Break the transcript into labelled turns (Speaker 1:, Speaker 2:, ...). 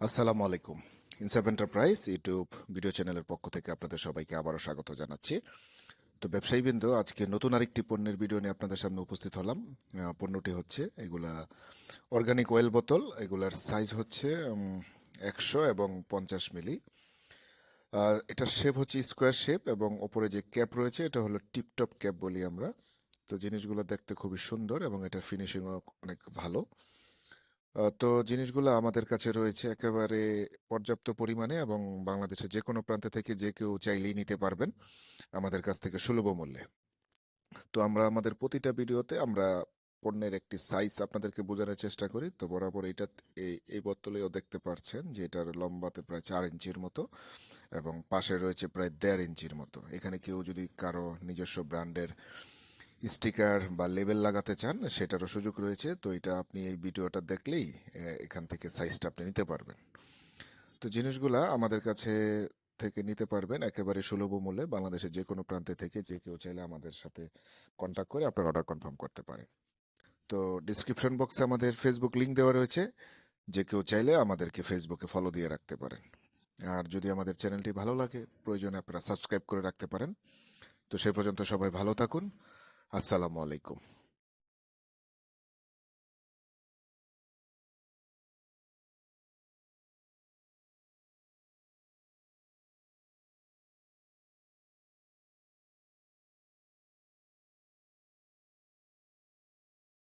Speaker 1: আসসালামু আলাইকুম। ইনসাপ enterprise YouTube video চ্যানেলের পক্ষ থেকে আপনাদের সবাইকে আবারও স্বাগত জানাচ্ছি। তো ব্যবসায়ীবৃন্দ, আজকে নতুন আরেকটি পণ্যের ভিডিও নিয়ে আপনাদের সামনে উপস্থিত হলাম। পণ্যটি হচ্ছে এগুলা অর্গানিক অয়েল বোতল এগুলার সাইজ হচ্ছে একশো এবং পঞ্চাশ মিলি এটার শেপ হচ্ছে স্কোয়ার শেপ এবং ওপরে যে ক্যাপ রয়েছে, এটা হলো টিপটপ ক্যাপ বলি আমরা। তো জিনিসগুলো দেখতে খুবই সুন্দর এবং এটার ফিনিশিংও অনেক ভালো। তো জিনিসগুলো আমাদের কাছে রয়েছে একেবারে পর্যাপ্ত পরিমাণে এবং বাংলাদেশের যে কোনো প্রান্ত থেকে যে কেউ চাইলেই নিতে পারবেন আমাদের কাছ থেকে সুলভ মূল্যে। তো আমরা আমাদের প্রতিটা ভিডিওতে আমরা পণ্যের একটি সাইজ আপনাদেরকে বোঝানোর চেষ্টা করি। তো বরাবর এটা এই এই বোতলেও দেখতে পাচ্ছেন যে এটার লম্বাতে প্রায় চার ইঞ্চির মতো এবং পাশে রয়েছে প্রায় দেড় ইঞ্চির মতো। এখানে কেউ যদি কারও নিজস্ব ব্র্যান্ডের স্টিকার বা লেবেল লাগাতে চান, সেটারও সুযোগ রয়েছে। তো এটা আপনি এই ভিডিওটা দেখলেই এখান থেকে সাইজটা আপনি নিতে পারবেন। তো জিনিসগুলা আমাদের কাছে থেকে নিতে পারবেন একেবারে সুলভ মূল্যে বাংলাদেশের যে কোনো প্রান্তে থেকে যে কেউ চাইলে আমাদের সাথে কন্ট্যাক্ট করে আপনার অর্ডার কনফার্ম করতে পারেন তো ডিসক্রিপশন বক্সে আমাদের ফেসবুক লিঙ্ক দেওয়া রয়েছে। যে কেউ চাইলে আমাদেরকে ফেসবুকে ফলো দিয়ে রাখতে পারেন। আর যদি আমাদের চ্যানেলটি ভালো লাগে, প্রয়োজনে আপনারা সাবস্ক্রাইব করে রাখতে পারেন। তো সে পর্যন্ত সবাই ভালো থাকুন। আসসালামু আলাইকুম।